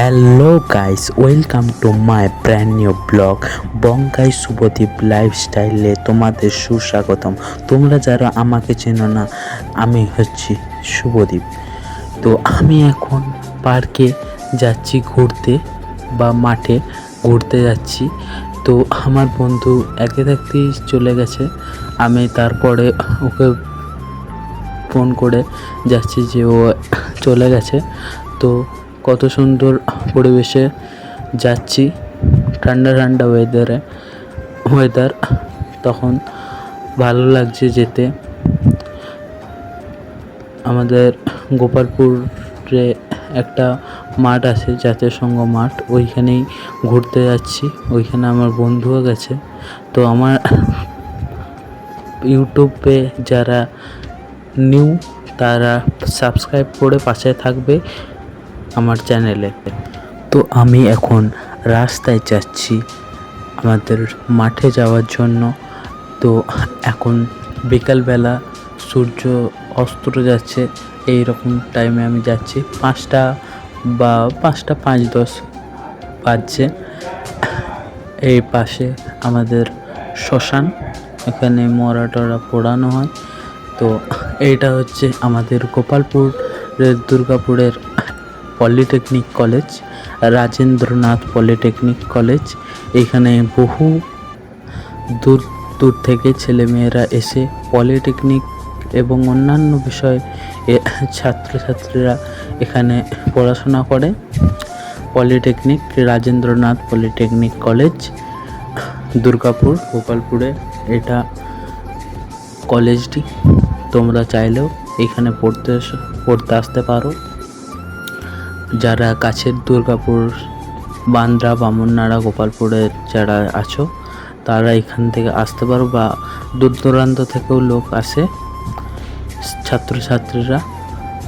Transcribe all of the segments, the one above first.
Hello guys welcome to my brand new blog বঙ্গাই Subhadip লাইফস্টাইলে তোমাদের সুস্বাগতম। তোমরা যারা আমাকে চেনো না, আমি হচ্ছি শুভদীপ তো আমি এখন পার্কে যাচ্ছি ঘুরতে বা মাঠে ঘুরতে যাচ্ছি। তো আমার বন্ধু একে থাকতেই চলে গেছে। আমি তারপরে ওকে ফোন করে যাচ্ছি যে ও চলে গেছে। তো কত সুন্দর পরিবেশে যাচ্ছি। ঠান্ডা ঠান্ডা ওয়েদারে ওয়েদার তখন ভালো লাগছে যেতে। আমাদের গোপালপুরে একটা মাঠ আছে, জাতীয় সংঘ মাঠ। ওইখানেই ঘুরতে যাচ্ছি। ওইখানে আমার বন্ধুও গেছে। তো আমার ইউটিউবে যারা নিউ তারা সাবস্ক্রাইব করে পাশে থাকবে। আমার চ্যানেলে তো আমি এখন রাস্তায় যাচ্ছি আমাদের মাঠে যাওয়ার জন্য। তো এখন বিকালবেলা সূর্য অস্ত যাচ্ছে এই রকম টাইমে আমি যাচ্ছি। পাঁচটা বা পাঁচটা পাঁচ দশ বাজছে। এই পাশে আমাদের শ্মশান, এখানে মরা টরা পোড়ানো হয়। তো এইটা হচ্ছে আমাদের গোপালপুর, দুর্গাপুরের polytechnic college, Rajendranath polytechnic college. এখানে বহু দূর দূর থেকে ছেলেমেয়েরা এসে পলিটেকনিক এবং অন্যান্য বিষয়ে ছাত্রছাত্রীরা এখানে পড়াশোনা করে। Polytechnic, Rajendranath polytechnic college, Durgapur, গোপালপুরে। এটা কলেজটি, তোমরা চাইলেও এখানে পড়তে পড়তে আসতে পারো। যারা কাছের দুর্গাপুর, বান্দ্রা, বামুননাড়া, গোপালপুরে যারা আছো, তারা এখান থেকে আসতে পারো বা দূর দূরান্ত থেকেও লোক আসে, ছাত্রছাত্রীরা।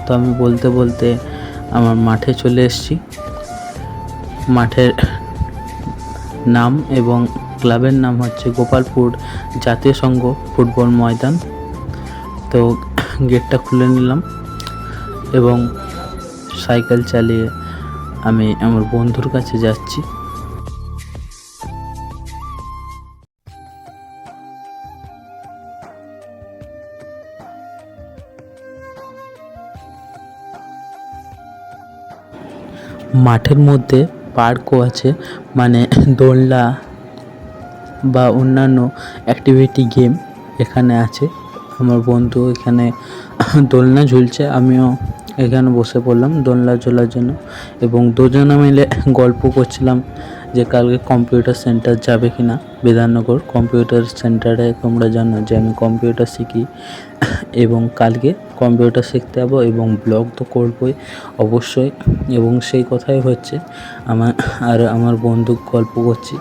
তো আমি বলতে বলতে আমার মাঠে চলে এসেছি। মাঠের নাম এবং ক্লাবের নাম হচ্ছে গোপালপুর জাতীয় সংঘ ফুটবল ময়দান। তো গেটটা খুলে নিলাম এবং সাইকেল চালিয়ে আমি আমার বন্ধুর কাছে যাচ্ছি। মাঠের মধ্যে পার্কও আছে মানে দোলনা বা অন্যান্য অ্যাক্টিভিটি গেম এখানে আছে। আমার বন্ধু এখানে দোলনা ঝুলছে, আমিও এখানে বসে পড়লাম দোলনা ঝোলার জন্য এবং দুজনে মিলে গল্প করছিলাম যে কালকে কম্পিউটার সেন্টার যাবে কি না বিধাননগর কম্পিউটার সেন্টারে তোমরা জানো যে আমি কম্পিউটার শিখি। এবং কালকে কম্পিউটার শিখতে যাব এবং ব্লগ তো করবই অবশ্যই। এবং সেই কথাই হচ্ছে, আমার আর আমার বন্ধু গল্প করছি।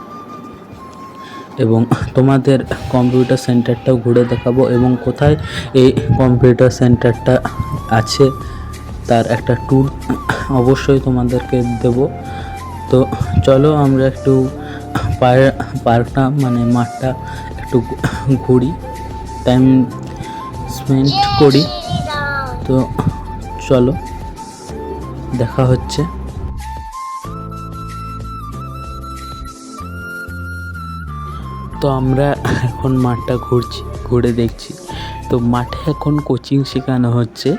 এবং তোমাদের কম্পিউটার সেন্টারটাও ঘুরে দেখাবো এবং কোথায় এই কম্পিউটার সেন্টারটা আছে তার একটা ট্যুর অবশ্যই তোমাদেরকে দেব। তো চলো আমরা একটু পার- পার্কটা মানে মাঠটা একটু ঘুরি। টাইম স্পেন্ড করি। তো চলো দেখা হচ্ছে। তো আমরা এখন মাঠটা ঘুরছি ঘুরে দেখছি। তো মাঠে এখন কোচিং শেখানো হচ্ছে।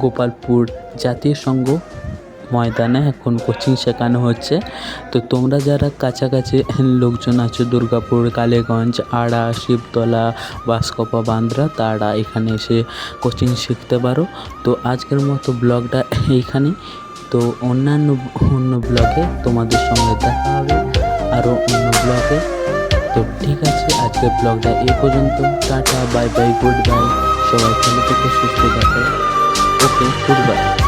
গোপালপুর জাতীয় সংঘ ময়দানে এখন কোচিং শেখানো হচ্ছে। তো তোমরা যারা কাছাকাছি লোকজন আছো, দুর্গাপুর, কালীগঞ্জ, আড়া, শিবতলা বাসকপা বান্দ্রা, তারা এখানে এসে কোচিং শিখতে পারো। তো আজকের মতো ব্লগটা এইখানেই। তো অন্যান্য অন্য ব্লগে তোমাদের সঙ্গে দেখা হবে আরও অন্য ব্লগে। তো ঠিক আছে, আজকের ব্লগটা এই পর্যন্ত। Tata, bye bye, good bye. সবাই ভালো থেকে সুস্থ থাকো। Okay good bye